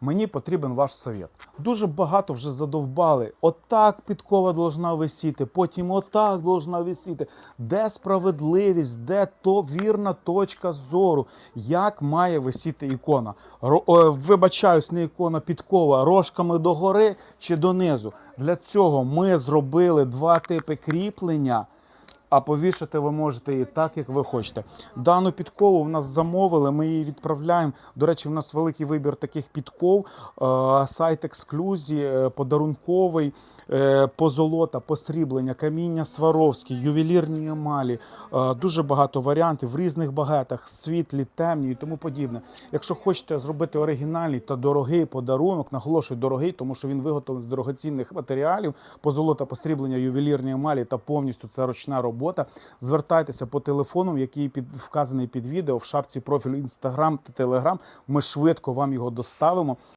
Мені потрібен ваш совет. Дуже багато вже задовбали. Отак підкова должна висіти, потім отак должна висіти. Де справедливість, де то вірна точка зору, як має висіти ікона? Ро, о, вибачаюсь, не ікона підкова, рожками догори чи донизу. Для цього ми зробили два типи кріплення. А повішати ви можете її так, як ви хочете. Дану підкову в нас замовили, ми її відправляємо. До речі, в нас великий вибір таких підков. Е, Сайт ексклюзі, е, подарунковий, е, позолота, посріблення, каміння Сваровські, ювелірні емалі. Дуже багато варіантів в різних багетах, світлі, темні і тому подібне. Якщо хочете зробити оригінальний та дорогий подарунок, наголошую дорогий, тому що він виготовлений з дорогоцінних матеріалів, позолота, посріблення, ювелірні емалі та повністю це ручна робота. Звертайтеся по телефону, який під вказаний під відео в шапці профілю Instagram та Telegram. Ми швидко вам його доставимо.